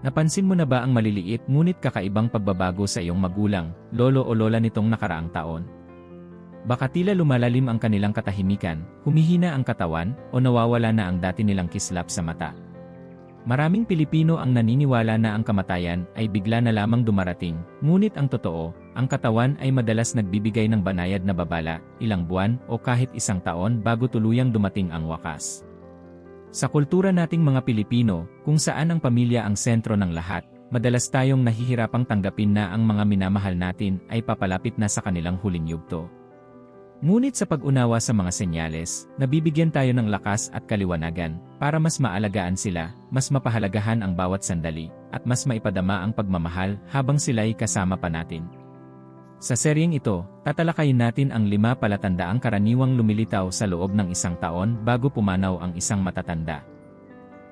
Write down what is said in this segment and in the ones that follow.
Napansin mo na ba ang maliliit ngunit kakaibang pagbabago sa iyong magulang, lolo o lola nitong nakaraang taon? Baka tila lumalalim ang kanilang katahimikan, humihina ang katawan, o nawawala na ang dati nilang kislap sa mata. Maraming Pilipino ang naniniwala na ang kamatayan ay bigla na lamang dumarating, ngunit ang totoo, ang katawan ay madalas nagbibigay ng banayad na babala, ilang buwan o kahit isang taon bago tuluyang dumating ang wakas. Sa kultura nating mga Pilipino, kung saan ang pamilya ang sentro ng lahat, madalas tayong nahihirapang tanggapin na ang mga minamahal natin ay papalapit na sa kanilang huling yugto. Ngunit sa pag-unawa sa mga senyales, nabibigyan tayo ng lakas at kaliwanagan para mas maalagaan sila, mas mapahalagahan ang bawat sandali, at mas maipadama ang pagmamahal habang sila'y kasama pa natin. Sa seryeng ito, tatalakayin natin ang lima palatandaang karaniwang lumilitaw sa loob ng isang taon bago pumanaw ang isang matatanda.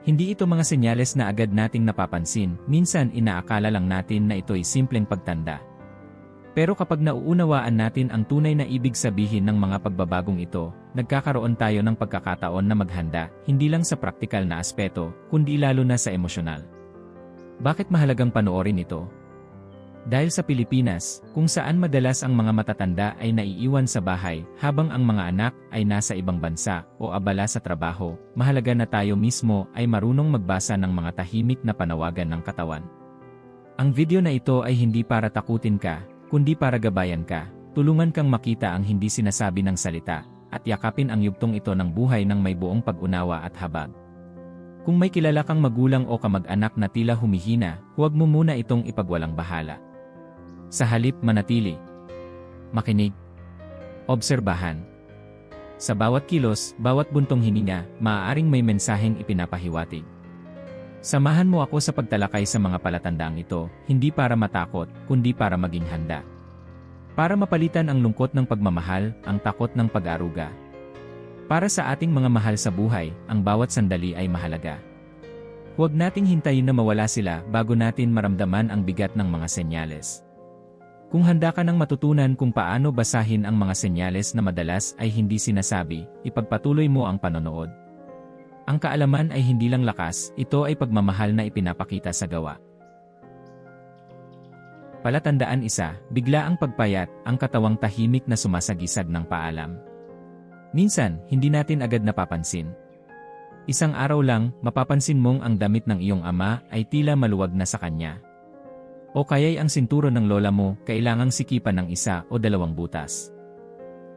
Hindi ito mga senyales na agad nating napapansin, minsan inaakala lang natin na ito'y simpleng pagtanda. Pero kapag nauunawaan natin ang tunay na ibig sabihin ng mga pagbabagong ito, nagkakaroon tayo ng pagkakataon na maghanda, hindi lang sa praktikal na aspeto, kundi lalo na sa emosyonal. Bakit mahalagang panoorin ito? Dahil sa Pilipinas, kung saan madalas ang mga matatanda ay naiiwan sa bahay, habang ang mga anak ay nasa ibang bansa o abala sa trabaho, mahalaga na tayo mismo ay marunong magbasa ng mga tahimik na panawagan ng katawan. Ang video na ito ay hindi para takutin ka, kundi para gabayan ka, tulungan kang makita ang hindi sinasabi ng salita, at yakapin ang yugtong ito ng buhay ng may buong pag-unawa at habag. Kung may kilala kang magulang o kamag-anak na tila humihina, huwag mo muna itong ipagwalang bahala. Sa halip manatili. Makinig. Obserbahan. Sa bawat kilos, bawat buntong hininga, maaaring may mensaheng ipinapahiwatig. Samahan mo ako sa pagtalakay sa mga palatandaang ito, hindi para matakot, kundi para maging handa. Para mapalitan ang lungkot ng pagmamahal, ang takot ng pag-aruga. Para sa ating mga mahal sa buhay, ang bawat sandali ay mahalaga. Huwag nating hintayin na mawala sila bago natin maramdaman ang bigat ng mga senyales. Kung handa ka nang matutunan kung paano basahin ang mga senyales na madalas ay hindi sinasabi, ipagpatuloy mo ang panonood. Ang kaalaman ay hindi lang lakas, ito ay pagmamahal na ipinapakita sa gawa. Palatandaan isa, bigla ang pagpayat, ang katawang tahimik na sumasagisag ng paalam. Minsan, hindi natin agad napapansin. Isang araw lang, mapapansin mong ang damit ng iyong ama ay tila maluwag na sa kanya. O kaya'y ang sinturo ng lola mo, kailangang sikipan ng isa o dalawang butas.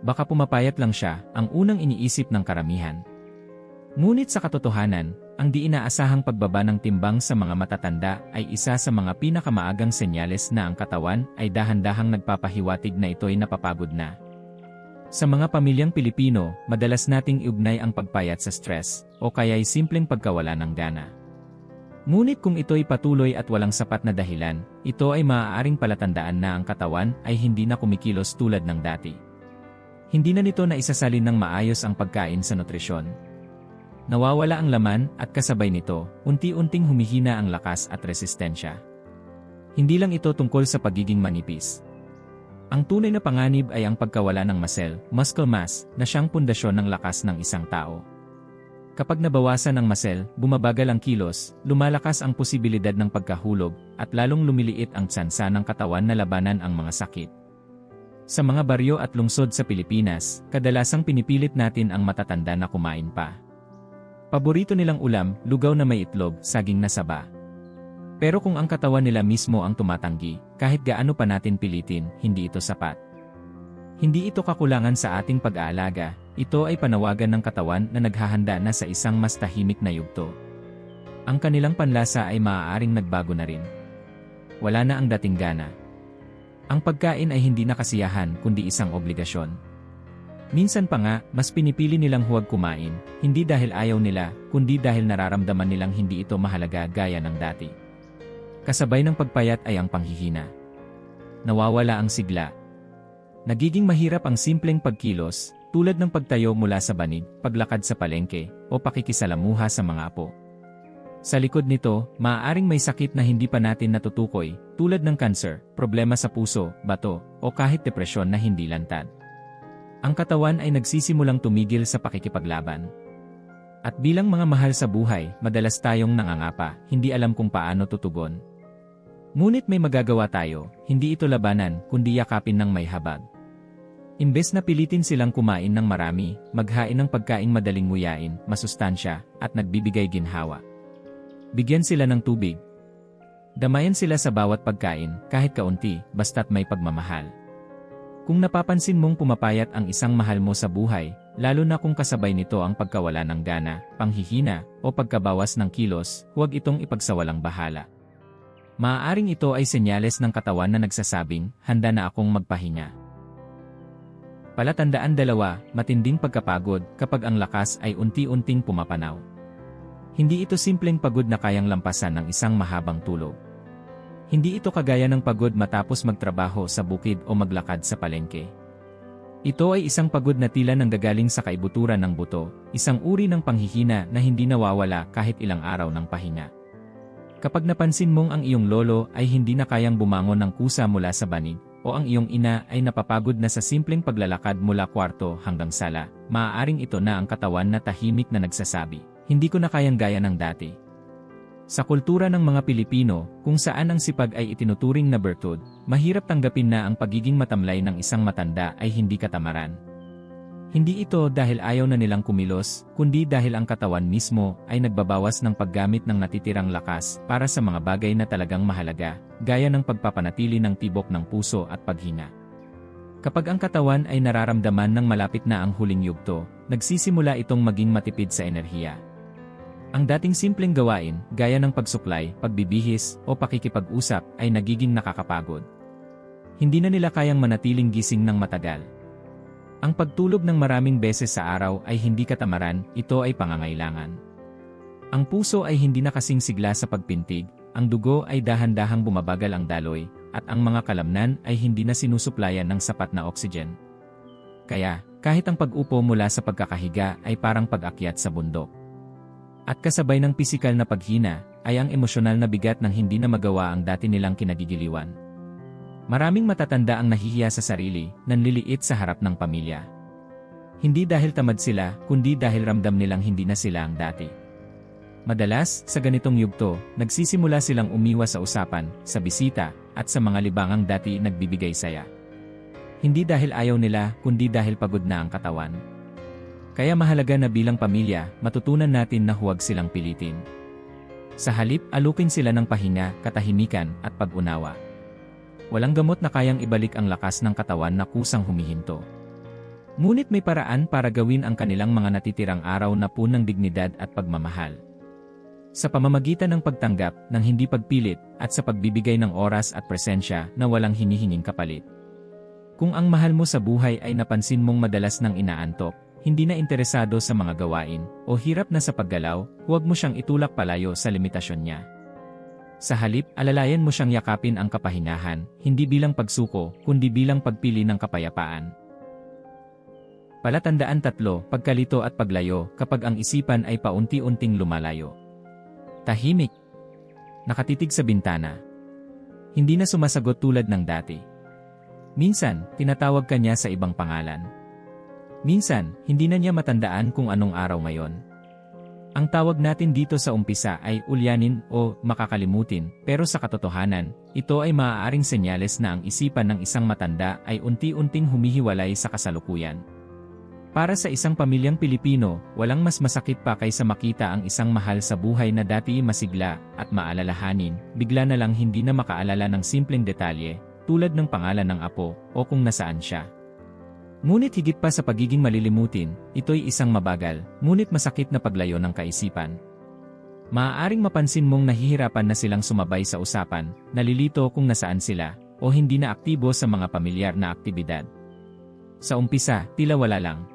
Baka pumapayat lang siya, ang unang iniisip ng karamihan. Ngunit sa katotohanan, ang di inaasahang pagbaba ng timbang sa mga matatanda ay isa sa mga pinakamaagang senyales na ang katawan ay dahan-dahang nagpapahiwatig na ito'y napapagod na. Sa mga pamilyang Pilipino, madalas nating iugnay ang pagpayat sa stress, o kaya'y simpleng pagkawala ng gana. Ngunit kung ito'y patuloy at walang sapat na dahilan, ito ay maaaring palatandaan na ang katawan ay hindi na kumikilos tulad ng dati. Hindi na nito na isasalin ng maayos ang pagkain sa nutrisyon, Nawawala ang laman at kasabay nito, unti-unting humihina ang lakas at resistensya. Hindi lang ito tungkol sa pagiging manipis. Ang tunay na panganib ay ang pagkawala ng muscle, muscle mass, na siyang pundasyon ng lakas ng isang tao. Kapag nabawasan ang muscle, bumabagal ang kilos, lumalakas ang posibilidad ng pagkahulog, at lalong lumiliit ang tsansa ng katawan na labanan ang mga sakit. Sa mga baryo at lungsod sa Pilipinas, kadalasang pinipilit natin ang matatanda na kumain pa. Paborito nilang ulam, lugaw na may itlog, saging na saba. Pero kung ang katawan nila mismo ang tumatanggi, kahit gaano pa natin pilitin, hindi ito sapat. Hindi ito kakulangan sa ating pag-aalaga, ito ay panawagan ng katawan na naghahanda na sa isang mas tahimik na yugto. Ang kanilang panlasa ay maaaring nagbago na rin. Wala na ang dating gana. Ang pagkain ay hindi na kasiyahan kundi isang obligasyon. Minsan pa nga, mas pinipili nilang huwag kumain, hindi dahil ayaw nila, kundi dahil nararamdaman nilang hindi ito mahalaga gaya ng dati. Kasabay ng pagpayat ay ang panghihina. Nawawala ang sigla. Nagiging mahirap ang simpleng pagkilos, tulad ng pagtayo mula sa banig, paglakad sa palengke, o pakikisalamuha sa mga apo. Sa likod nito, maaaring may sakit na hindi pa natin natutukoy, tulad ng cancer, problema sa puso, bato, o kahit depresyon na hindi lantad. Ang katawan ay nagsisimulang tumigil sa pakikipaglaban. At bilang mga mahal sa buhay, madalas tayong nangangapa, hindi alam kung paano tutugon. Ngunit may magagawa tayo, hindi ito labanan, kundi yakapin ng may habag. Imbes na pilitin silang kumain ng marami, maghain ng pagkaing madaling nguyain, masustansya, at nagbibigay ginhawa. Bigyan sila ng tubig. Damayan sila sa bawat pagkain, kahit kaunti, basta't may pagmamahal. Kung napapansin mong pumapayat ang isang mahal mo sa buhay, lalo na kung kasabay nito ang pagkawala ng gana, panghihina, o pagkabawas ng kilos, huwag itong ipagsawalang bahala. Maaaring ito ay senyales ng katawan na nagsasabing, handa na akong magpahinga. Palatandaan dalawa, matinding pagkapagod kapag ang lakas ay unti-unting pumapanaw. Hindi ito simpleng pagod na kayang lampasan ng isang mahabang tulog. Hindi ito kagaya ng pagod matapos magtrabaho sa bukid o maglakad sa palengke. Ito ay isang pagod na tila nanggagaling sa kaibuturan ng buto, isang uri ng panghihina na hindi nawawala kahit ilang araw ng pahinga. Kapag napansin mong ang iyong lolo ay hindi na kayang bumangon ng kusa mula sa banig, o ang iyong ina ay napapagod na sa simpleng paglalakad mula kwarto hanggang sala, maaaring ito na ang katawan na tahimik na nagsasabi, hindi ko na kayang gaya ng dati. Sa kultura ng mga Pilipino, kung saan ang sipag ay itinuturing na bertud, mahirap tanggapin na ang pagiging matamlay ng isang matanda ay hindi katamaran. Hindi ito dahil ayaw na nilang kumilos, kundi dahil ang katawan mismo ay nagbabawas ng paggamit ng natitirang lakas para sa mga bagay na talagang mahalaga, gaya ng pagpapanatili ng tibok ng puso at paghinga. Kapag ang katawan ay nararamdaman ng malapit na ang huling yugto, nagsisimula itong maging matipid sa enerhiya. Ang dating simpleng gawain, gaya ng pagsuklay, pagbibihis, o pakikipag-usap, ay nagiging nakakapagod. Hindi na nila kayang manatiling gising ng matagal. Ang pagtulog ng maraming beses sa araw ay hindi katamaran, ito ay pangangailangan. Ang puso ay hindi na kasing sigla sa pagpintig, ang dugo ay dahan-dahang bumabagal ang daloy, at ang mga kalamnan ay hindi na sinusuplayan ng sapat na oxygen. Kaya, kahit ang pag-upo mula sa pagkakahiga ay parang pag-akyat sa bundok. At kasabay ng pisikal na paghina, ay ang emosyonal na bigat ng hindi na magawa ang dati nilang kinagigiliwan. Maraming matatanda ang nahihiya sa sarili, nanliliit sa harap ng pamilya. Hindi dahil tamad sila, kundi dahil ramdam nilang hindi na sila ang dati. Madalas, sa ganitong yugto, nagsisimula silang umiwas sa usapan, sa bisita, at sa mga libangang dati nagbibigay saya. Hindi dahil ayaw nila, kundi dahil pagod na ang katawan. Kaya mahalaga na bilang pamilya, matutunan natin na huwag silang pilitin. Sa halip, alukin sila ng pahinga, katahimikan, at pag-unawa. Walang gamot na kayang ibalik ang lakas ng katawan na kusang humihinto. Ngunit may paraan para gawin ang kanilang mga natitirang araw na punang dignidad at pagmamahal. Sa pamamagitan ng pagtanggap, ng hindi pagpilit, at sa pagbibigay ng oras at presensya na walang hinihinging kapalit. Kung ang mahal mo sa buhay ay napansin mong madalas nang inaantok, hindi na interesado sa mga gawain, o hirap na sa paggalaw, huwag mo siyang itulak palayo sa limitasyon niya. Sa halip, alalayan mo siyang yakapin ang kapahingahan, hindi bilang pagsuko, kundi bilang pagpili ng kapayapaan. Palatandaan tatlo, pagkalito at paglayo kapag ang isipan ay paunti-unting lumalayo. Tahimik. Nakatitig sa bintana. Hindi na sumasagot tulad ng dati. Minsan, tinatawag ka niya sa ibang pangalan. Minsan, hindi na niya matandaan kung anong araw ngayon. Ang tawag natin dito sa umpisa ay ulyanin o makakalimutin, pero sa katotohanan, ito ay maaaring senyales na ang isipan ng isang matanda ay unti-unting humihiwalay sa kasalukuyan. Para sa isang pamilyang Pilipino, walang mas masakit pa kaysa makita ang isang mahal sa buhay na dati masigla at maalalahanin, bigla na lang hindi na makaalala ng simpleng detalye, tulad ng pangalan ng apo o kung nasaan siya. Ngunit higit pa sa pagiging malilimutin, ito'y isang mabagal, ngunit masakit na paglayo ng kaisipan. Maaaring mapansin mong nahihirapan na silang sumabay sa usapan, nalilito kung nasaan sila, o hindi na aktibo sa mga pamilyar na aktibidad. Sa umpisa, tila wala lang.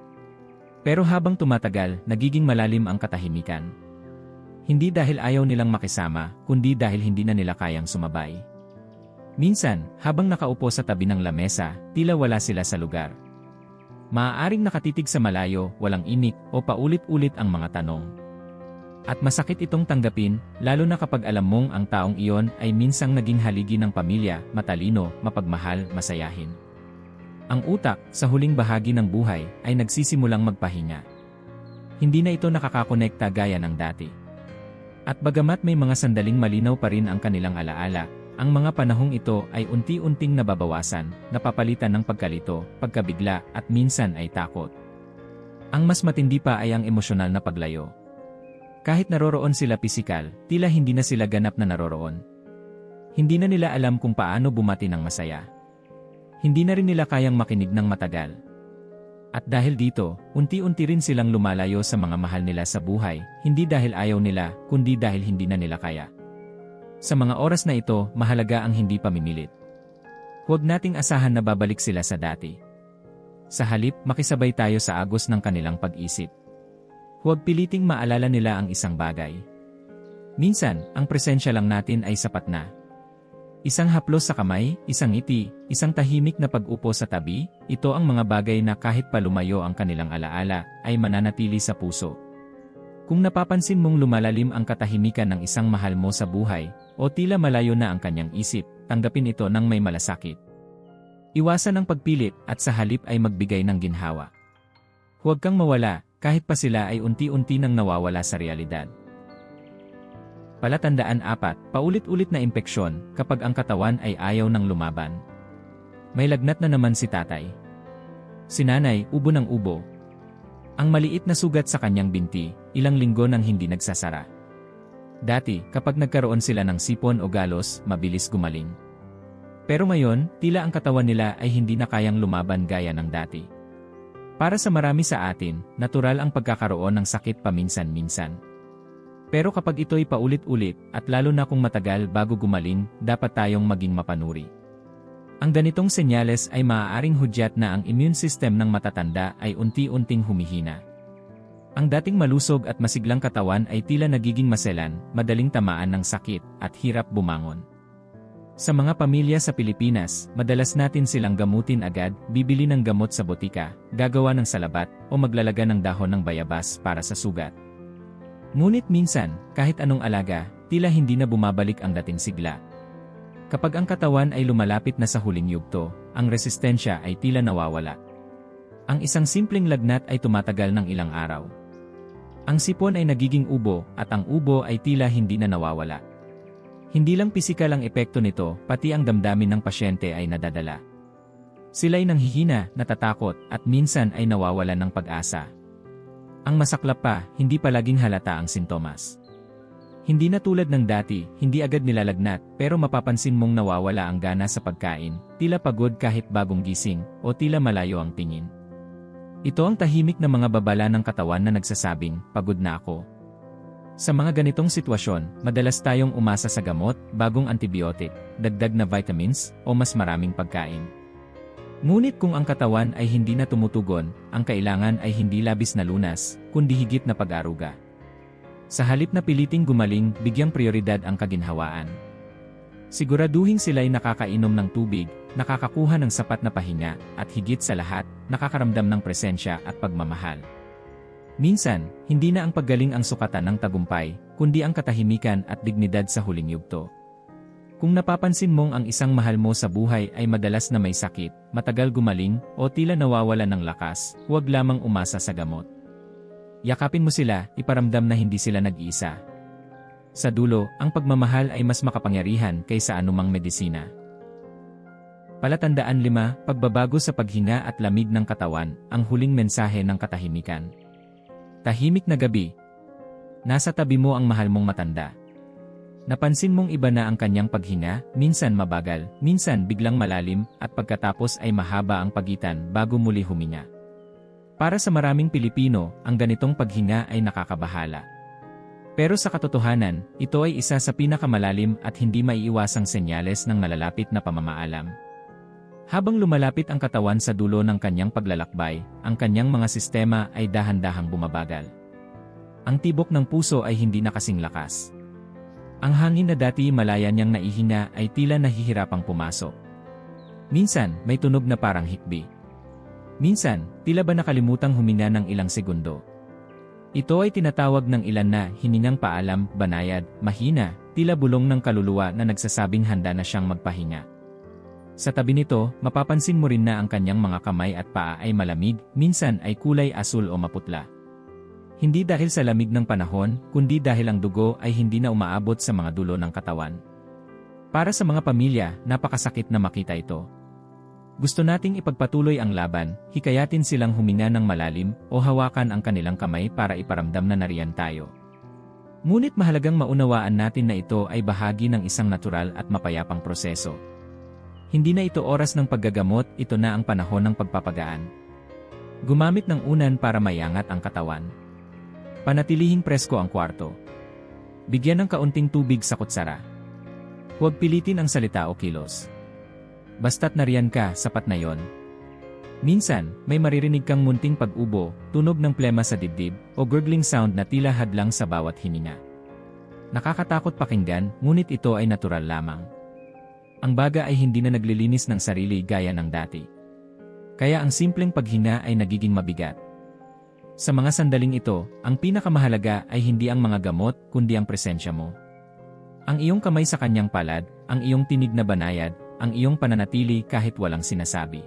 Pero habang tumatagal, nagiging malalim ang katahimikan. Hindi dahil ayaw nilang makisama, kundi dahil hindi na nila kayang sumabay. Minsan, habang nakaupo sa tabi ng lamesa, tila wala sila sa lugar. Maaaring nakatitig sa malayo, walang imik, o paulit-ulit ang mga tanong. At masakit itong tanggapin, lalo na kapag alam mong ang taong iyon ay minsang naging haligi ng pamilya, matalino, mapagmahal, masayahin. Ang utak, sa huling bahagi ng buhay, ay nagsisimulang magpahinga. hindi na ito nakakakonekta gaya ng dati. At bagamat may mga sandaling malinaw pa rin ang kanilang alaala, ang mga panahong ito ay unti-unting nababawasan, napapalitan ng pagkalito, pagkabigla, at minsan ay takot. Ang mas matindi pa ay ang emosyonal na paglayo. Kahit naroroon sila pisikal, tila hindi na sila ganap na naroroon. Hindi na nila alam kung paano bumati ng masaya. Hindi na rin nila kayang makinig ng matagal. At dahil dito, unti-unti rin silang lumalayo sa mga mahal nila sa buhay, hindi dahil ayaw nila, kundi dahil hindi na nila kaya. Sa mga oras na ito, mahalaga ang hindi pamimilit. Huwag nating asahan na babalik sila sa dati. Sa halip, makisabay tayo sa agos ng kanilang pag-isip. Huwag piliting maalala nila ang isang bagay. Minsan, ang presensya lang natin ay sapat na. Isang haplos sa kamay, isang ngiti, isang tahimik na pag-upo sa tabi, ito ang mga bagay na kahit pa lumayo ang kanilang alaala, ay mananatili sa puso. Kung napapansin mong lumalalim ang katahimikan ng isang mahal mo sa buhay, o tila malayo na ang kanyang isip, tanggapin ito ng may malasakit. Iwasan ang pagpilit at sa halip ay magbigay ng ginhawa. Huwag kang mawala, kahit pa sila ay unti-unti nang nawawala sa realidad. Palatandaan apat, paulit-ulit na impeksyon kapag ang katawan ay ayaw ng lumaban. May lagnat na naman si tatay. Si nanay, ubo ng ubo. Ang maliit na sugat sa kanyang binti, ilang linggo nang hindi nagsasara. Dati, kapag nagkaroon sila ng sipon o galos, mabilis gumaling. Pero ngayon, tila ang katawan nila ay hindi na kayang lumaban gaya ng dati. Para sa marami sa atin, natural ang pagkakaroon ng sakit paminsan-minsan. Pero kapag ito'y paulit-ulit, at lalo na kung matagal bago gumaling, dapat tayong maging mapanuri. Ang ganitong senyales ay maaaring hudyat na ang immune system ng matatanda ay unti-unting humihina. Ang dating malusog at masiglang katawan ay tila nagiging maselan, madaling tamaan ng sakit, at hirap bumangon. Sa mga pamilya sa Pilipinas, madalas natin silang gamutin agad, bibili ng gamot sa botika, gagawa ng salabat, o maglalaga ng dahon ng bayabas para sa sugat. Ngunit minsan, kahit anong alaga, tila hindi na bumabalik ang dating sigla. Kapag ang katawan ay lumalapit na sa huling yugto, ang resistensya ay tila nawawala. Ang isang simpleng lagnat ay tumatagal ng ilang araw. Ang sipon ay nagiging ubo at ang ubo ay tila hindi na nawawala. Hindi lang pisikal ang epekto nito, pati ang damdamin ng pasyente ay nadadala. Sila'y nanghihina, natatakot, at minsan ay nawawalan ng pag-asa. Ang masaklap pa, hindi palaging halata ang sintomas. Hindi na tulad ng dati, hindi agad nilalagnat, pero mapapansin mong nawawala ang gana sa pagkain, tila pagod kahit bagong gising, o tila malayo ang tingin. Ito ang tahimik na mga babala ng katawan na nagsasabing, pagod na ako. Sa mga ganitong sitwasyon, madalas tayong umasa sa gamot, bagong antibiotic, dagdag na vitamins, o mas maraming pagkain. Ngunit kung ang katawan ay hindi na tumutugon, ang kailangan ay hindi labis na lunas, kundi higit na pag-aruga. Sa halip na piliting gumaling, bigyang prioridad ang kaginhawaan. Siguraduhin sila'y nakakainom ng tubig, nakakakuha ng sapat na pahinga, at higit sa lahat, nakakaramdam ng presensya at pagmamahal. Minsan, hindi na ang paggaling ang sukatan ng tagumpay, kundi ang katahimikan at dignidad sa huling yugto. Kung napapansin mong ang isang mahal mo sa buhay ay madalas na may sakit, matagal gumaling, o tila nawawala ng lakas, huwag lamang umasa sa gamot. Yakapin mo sila, iparamdam na hindi sila nag-iisa. Sa dulo, ang pagmamahal ay mas makapangyarihan kaysa anumang medisina. Palatandaan 5, pagbabago sa paghinga at lamig ng katawan, ang huling mensahe ng katahimikan. Tahimik na gabi. Nasa tabi mo ang mahal mong matanda. Napansin mong iba na ang kanyang paghinga, minsan mabagal, minsan biglang malalim, at pagkatapos ay mahaba ang pagitan bago muli huminga. Para sa maraming Pilipino, ang ganitong paghinga ay nakakabahala. Pero sa katotohanan, ito ay isa sa pinakamalalim at hindi maiiwasang senyales ng nalalapit na pamamaalam. Habang lumalapit ang katawan sa dulo ng kanyang paglalakbay, ang kanyang mga sistema ay dahan-dahang bumabagal. Ang tibok ng puso ay hindi na kasing lakas. Ang hangin na dati malaya niyang naihina ay tila nahihirapang pumasok. Minsan, may tunog na parang hikbi. Minsan, tila ba nakalimutang huminga ng ilang segundo. Ito ay tinatawag ng ilan na hiningang paalam, banayad, mahina, tila bulong ng kaluluwa na nagsasabing handa na siyang magpahinga. Sa tabi nito, mapapansin mo rin na ang kanyang mga kamay at paa ay malamig, minsan ay kulay asul o maputla. Hindi dahil sa lamig ng panahon, kundi dahil ang dugo ay hindi na umaabot sa mga dulo ng katawan. Para sa mga pamilya, napakasakit na makita ito. Gusto nating ipagpatuloy ang laban, hikayatin silang huminga ng malalim o hawakan ang kanilang kamay para iparamdam na nariyan tayo. Ngunit mahalagang maunawaan natin na ito ay bahagi ng isang natural at mapayapang proseso. Hindi na ito oras ng paggagamot, ito na ang panahon ng pagpapagaan. Gumamit ng unan para mayangat ang katawan. Panatilihing presko ang kwarto. Bigyan ng kaunting tubig sa kutsara. Huwag pilitin ang salita o kilos. Basta't nariyan ka, sapat na yon. Minsan, may maririnig kang munting pag-ubo, tunog ng plema sa dibdib, o gurgling sound na tila hadlang sa bawat hininga. Nakakatakot pakinggan, ngunit ito ay natural lamang. Ang baga ay hindi na naglilinis ng sarili gaya ng dati. Kaya ang simpleng paghinga ay nagiging mabigat. Sa mga sandaling ito, ang pinakamahalaga ay hindi ang mga gamot, kundi ang presensya mo. Ang iyong kamay sa kanyang palad, ang iyong tinig na banayad, ang iyong pananatili kahit walang sinasabi.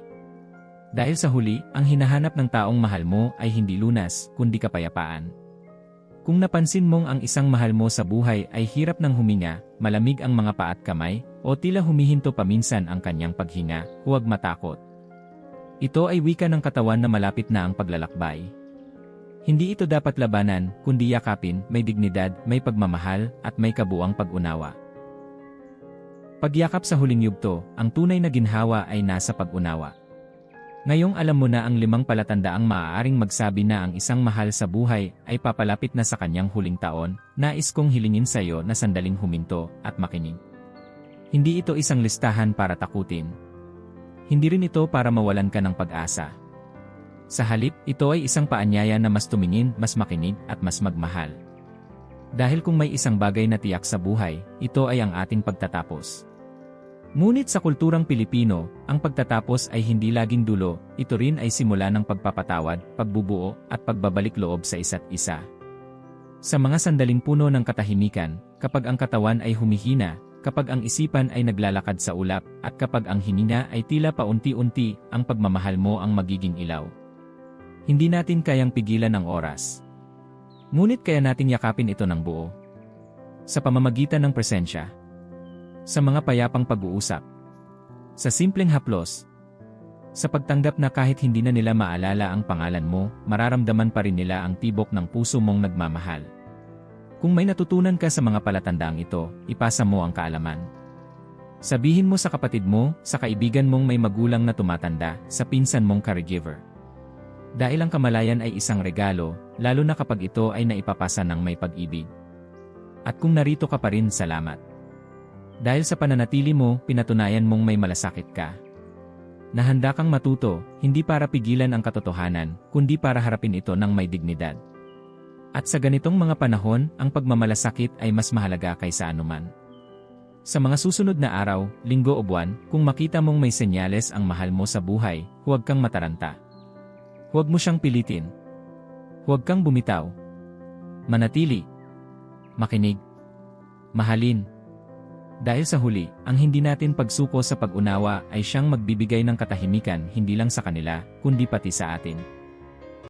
Dahil sa huli, ang hinahanap ng taong mahal mo ay hindi lunas, kundi kapayapaan. Kung napansin mong ang isang mahal mo sa buhay ay hirap ng huminga, malamig ang mga paa at kamay, o tila humihinto paminsan ang kanyang paghinga, huwag matakot. Ito ay wika ng katawan na malapit na ang paglalakbay. Hindi ito dapat labanan, kundi yakapin, may dignidad, may pagmamahal, at may kabuang pag-unawa. Pagyakap sa huling yugto, ang tunay na ginhawa ay nasa pag-unawa. Ngayong alam mo na ang limang palatandaang maaaring magsabi na ang isang mahal sa buhay ay papalapit na sa kanyang huling taon, nais kong hilingin sa iyo na sandaling huminto at makinig. Hindi ito isang listahan para takutin. Hindi rin ito para mawalan ka ng pag-asa. Sa halip, ito ay isang paanyaya na mas tumingin, mas makinig, at mas magmahal. Dahil kung may isang bagay na tiyak sa buhay, ito ay ang ating pagtatapos. Ngunit sa kulturang Pilipino, ang pagtatapos ay hindi laging dulo, ito rin ay simula ng pagpapatawad, pagbubuo, at pagbabalik loob sa isa't isa. Sa mga sandaling puno ng katahimikan, kapag ang katawan ay humihina, kapag ang isipan ay naglalakad sa ulap, at kapag ang hininga ay tila paunti-unti, ang pagmamahal mo ang magiging ilaw. Hindi natin kayang pigilan ang oras. Ngunit kaya nating yakapin ito ng buo. Sa pamamagitan ng presensya, sa mga payapang pag-uusap. Sa simpleng haplos. Sa pagtanggap na kahit hindi na nila maalala ang pangalan mo, mararamdaman pa rin nila ang tibok ng puso mong nagmamahal. Kung may natutunan ka sa mga palatandang ito, ipasa mo ang kaalaman. Sabihin mo sa kapatid mo, sa kaibigan mong may magulang na tumatanda, sa pinsan mong caregiver. Dahil ang kamalayan ay isang regalo, lalo na kapag ito ay naipapasa ng may pag-ibig. At kung narito ka pa rin, salamat. Dahil sa pananatili mo, pinatunayan mong may malasakit ka. Nahanda kang matuto, hindi para pigilan ang katotohanan, kundi para harapin ito ng may dignidad. At sa ganitong mga panahon, ang pagmamalasakit ay mas mahalaga kaysa anuman. Sa mga susunod na araw, linggo o buwan, kung makita mong may senyales ang mahal mo sa buhay, huwag kang mataranta. Huwag mo siyang pilitin. Huwag kang bumitaw. Manatili. Makinig. Mahalin. Dahil sa huli, ang hindi natin pagsuko sa pag-unawa ay siyang magbibigay ng katahimikan hindi lang sa kanila, kundi pati sa atin.